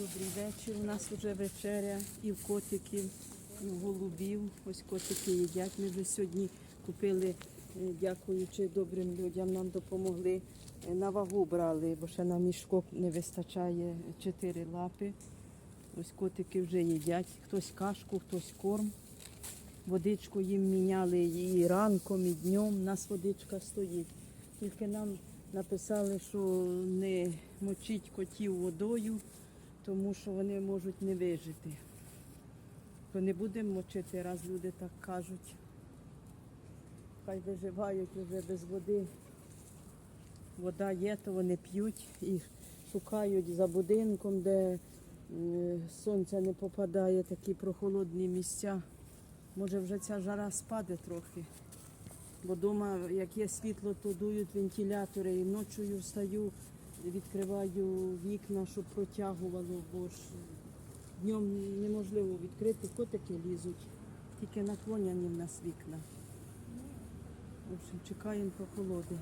Добрий вечір. У нас вже вечеря і в котиків, і в голубів. Ось котики їдять. Ми вже сьогодні купили, е, дякуючи добрим людям, нам допомогли. Е, На вагу брали, бо ще на мішкок не вистачає чотири лапи. Ось котики вже їдять. Хтось кашку, хтось корм. Водичку їм міняли і ранком, і днем. У нас водичка стоїть. Тільки нам написали, що не мочіть котів водою, тому що вони можуть не вижити. То не будемо мочити, раз люди так кажуть. Хай виживають вже без води. Вода є, то вони п'ють і шукають за будинком, де е, сонце не попадає, такі прохолодні місця. Може вже ця жара спаде трохи. Бо вдома, як є світло, то дують вентилятори. І ночою встаю, відкриваю вікна, щоб протягувало, бо ж днем неможливо відкрити, котики лізуть. Тільки наклоняні в нас вікна. В общем, чекаємо прохолоди.